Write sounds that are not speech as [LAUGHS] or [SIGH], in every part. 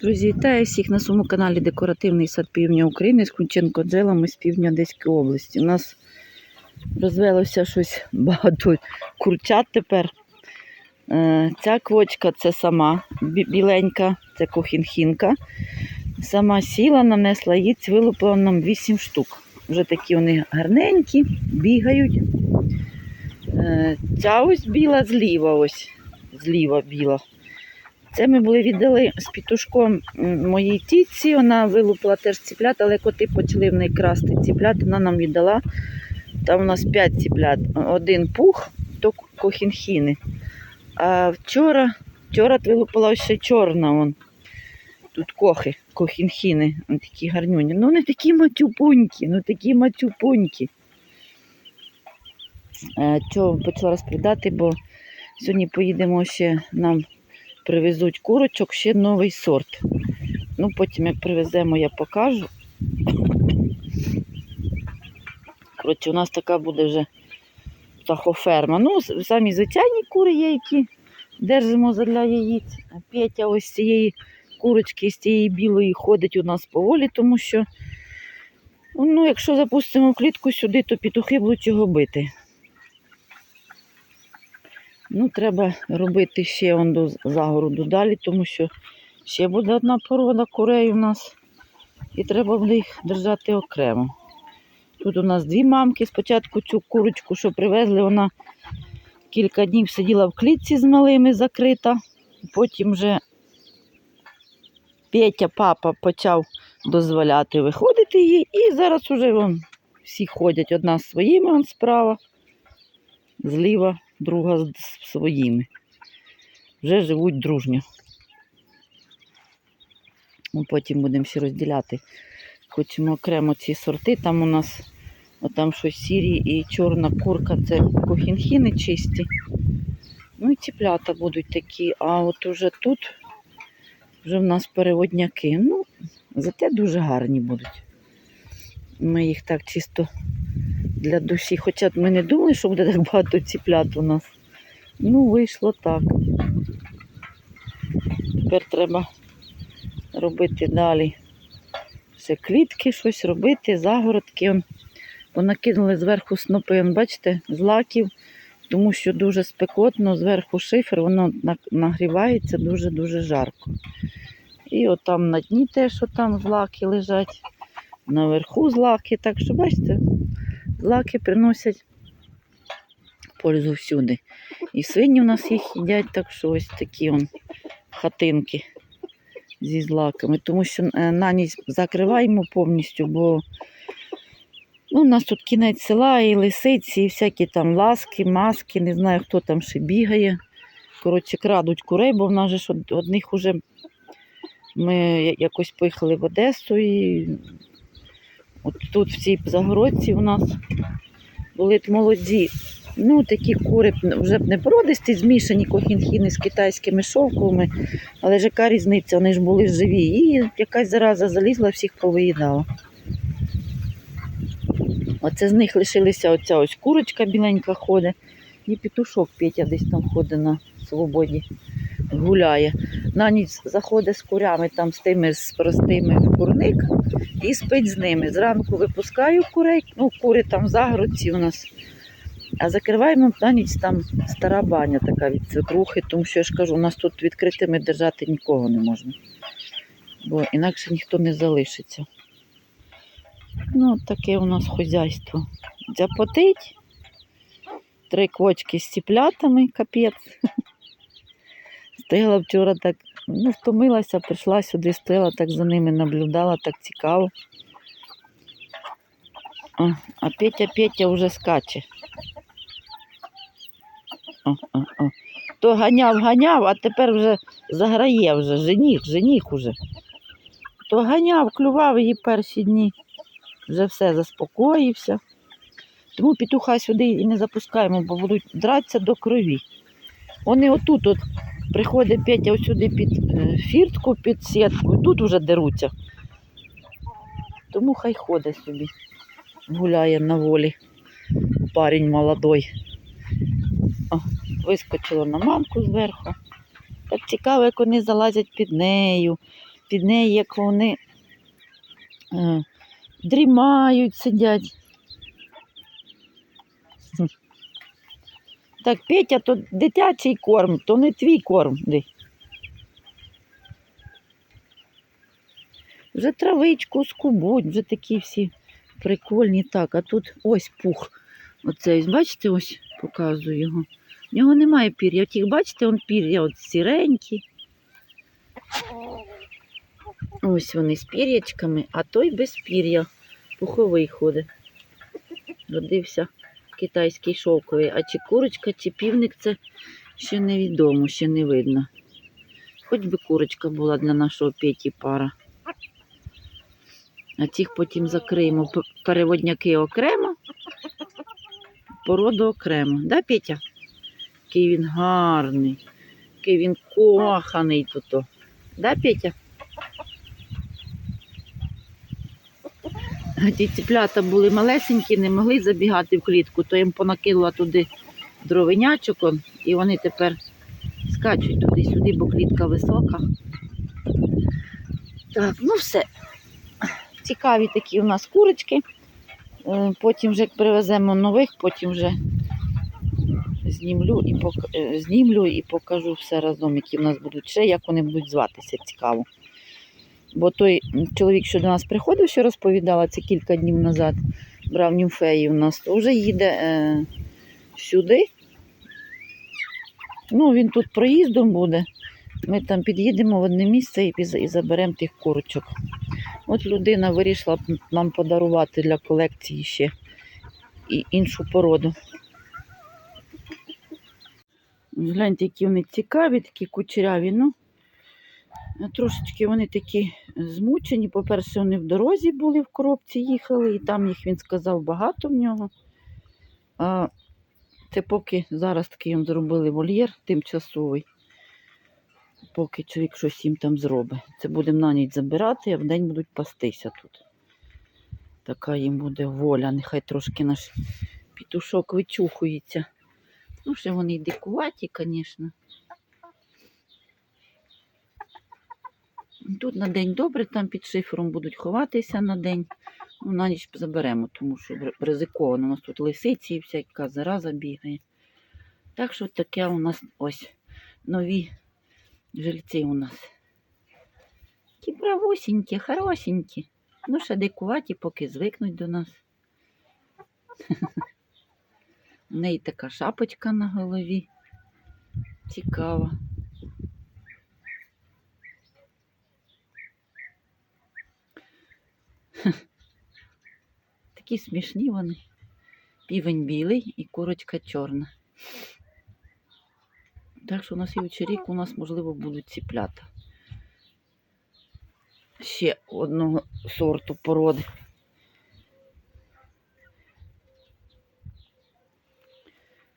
Друзі, вітаю всіх на своєму каналі Декоративний сад Півдня України з Кунченко джелами з півдня Одеської області. У нас розвелося щось багато курчат тепер. Е, Ця квочка це сама біленька, це кохінхінка. Сама сіла, нанесла яєць, вилупила нам 8 штук. Вже такі вони гарненькі, бігають. Е, Ця ось біла зліва, ось зліва біла. Це ми були віддали з пітушком моїй тітці. Вона вилупила теж ціплят, але коти почали в неї красти ціплят, вона нам віддала. Там у нас 5 ціплят. Один пух, то кохінхіни. А вчора, вчора вилупила ще чорна. Вон. Тут кохи, кохінхіни, такі гарнюні. Ну, не такі матюпунькі, ну такі матюпунькі. Е, Чого почала розповідати, бо сьогодні поїдемо ще нам привезуть курочок, ще новий сорт. Ну, потім як привеземо, я покажу. Коротше, у нас така буде вже птахоферма. Ну, самі звичайні кури є, які держимо для яїць. А Петя ось з цієї курочки, з цієї білої ходить у нас поволі, тому що, ну, якщо запустимо клітку сюди, то петухи будуть його бити. Ну, треба робити ще он до загороду далі, тому що ще буде одна порода курей у нас. І треба буде їх держати окремо. Тут у нас дві мамки. Спочатку цю курочку, що привезли, вона кілька днів сиділа в клітці з малими закрита. Потім вже Петя, папа, почав дозволяти виходити їй. І зараз уже вон, всі ходять. Одна з своїми справа, зліва друга з своїми. Вже живуть дружньо. Ну, Потім будемо ще розділяти. Хочемо окремо ці сорти. Там у нас отам щось сірі і чорна курка це кохінхіни чисті. Ну і ціплята будуть такі. А от уже тут вже в нас переводняки. Ну, зате дуже гарні будуть. Ми їх так чисто для душі. Хоча ми не думали, що буде так багато ціплят у нас. Ну, вийшло так. Тепер треба робити далі. Все клітки, щось робити, загородки. Понакинули зверху снопи, бачите, з лаків, тому що дуже спекотно, зверху шифер, воно нагрівається дуже-дуже жарко. І отам на дні теж отам злаки лежать, наверху злаки. Так що, бачите, злаки приносять пользу всюди. І свині у нас їх їдять, так що ось такі он хатинки зі злаками. Тому що е, на ніч закриваємо повністю, бо ну, у нас тут кінець села і лисиці, і всякі там ласки, маски, не знаю, хто там ще бігає. Коротше, крадуть курей, бо в нас же ж одних уже ми якось поїхали в Одесу і от тут в цій загородці у нас були молоді. Ну, такі кури вже б не породисті, змішані кохінхіни з китайськими шовковими, але ж яка різниця, вони ж були живі. І якась зараза залізла, всіх повиїдала. Оце з них лишилася оця ось курочка біленька ходить, і петушок Петя десь там ходить на свободі, гуляє. На ніч заходить з курями, там з тими з простими в курник і спить з ними. Зранку випускаю курей, ну, кури там загородці у нас. А закриваємо на ніч там стара баня така від свекрухи, тому що я ж кажу, у нас тут відкритими держати нікого не можна. Бо інакше ніхто не залишиться. Ну, таке у нас хозяйство. Дзяпотить. Три квочки з ціплятами, капець. Стояла вчора так, ну, втомилася, прийшла сюди, стояла так за ними, наблюдала, так цікаво. А, а Петя Петя вже скаче. О, о, о. То ганяв, ганяв, а тепер вже заграє вже, жених, жених уже. То ганяв, клював її перші дні. Вже все заспокоївся. Тому петуха сюди і не запускаємо, бо будуть дратися до крові. Вони отут от приходить Петя сюди під е, фіртку, під сітку, і тут вже деруться. Тому хай ходить собі, гуляє на волі. Парень молодой. О, вискочило на мамку зверху. Так цікаво, як вони залазять під нею. під неї, як вони е, дрімають, сидять. Так, Петя, то дитячий корм, то не твій корм. Ди. Вже травичку скубуть, вже такі всі прикольні. Так, а тут ось пух. Оцей, бачите, ось показую його. В нього немає пір'я. От їх бачите, он пір'я от сіренькі. Ось вони з пір'ячками, а той без пір'я. Пуховий ходить. Родився китайський шовковий. А чи курочка, чи півник це ще невідомо, ще не видно. Хоч би курочка була для нашого Петі пара. А цих потім закриємо. Переводняки окремо, породу окремо. Да, Петя? Який він гарний, який він коханий тут. Да, Петя? Ті ціплята були малесенькі, не могли забігати в клітку, то їм понакинула туди дровенячок, і вони тепер скачуть туди-сюди, бо клітка висока. Так, ну все. Цікаві такі у нас курочки. Е, Потім вже привеземо нових, потім вже знімлю і, пок... е, знімлю і покажу все разом, які в нас будуть ще, як вони будуть зватися, цікаво. Бо той чоловік, що до нас приходив, що розповідала це кілька днів назад, брав німфеї у нас, то вже їде е, сюди. Ну, він тут проїздом буде. Ми там під'їдемо в одне місце і, і заберемо тих курочок. От людина вирішила нам подарувати для колекції ще і іншу породу. Гляньте, які вони цікаві, такі кучеряві. Ну, трошечки вони такі змучені. По-перше, вони в дорозі були в коробці, їхали, і там їх, він сказав, багато в нього. А це поки зараз такий їм зробили вольєр тимчасовий. Поки чоловік щось їм там зробить. Це будемо на ніч забирати, а вдень будуть пастися тут. Така їм буде воля. Нехай трошки наш пітушок вичухується. Ну, ще вони дикуваті, звісно. Тут на день добре, там під шифером будуть ховатися на день. Ну, на ніч заберемо, тому що ризиковано. У нас тут лисиці і всяка зараза бігає. Так що таке у нас ось нові жильці у нас. Ті правусінькі, хорошенькі. Ну, ще дикуваті, поки звикнуть до нас. [LAUGHS] У неї така шапочка на голові. Цікава. [LAUGHS] Такі смішні вони. Півень білий і курочка чорна. Так що у нас і вечерік у нас, можливо, будуть ціплята. Ще одного сорту породи.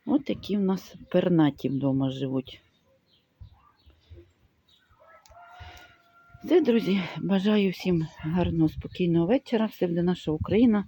Ось такі в нас пернаті вдома живуть. Все, друзі, бажаю всім гарного, спокійного вечора. Все буде наша Україна.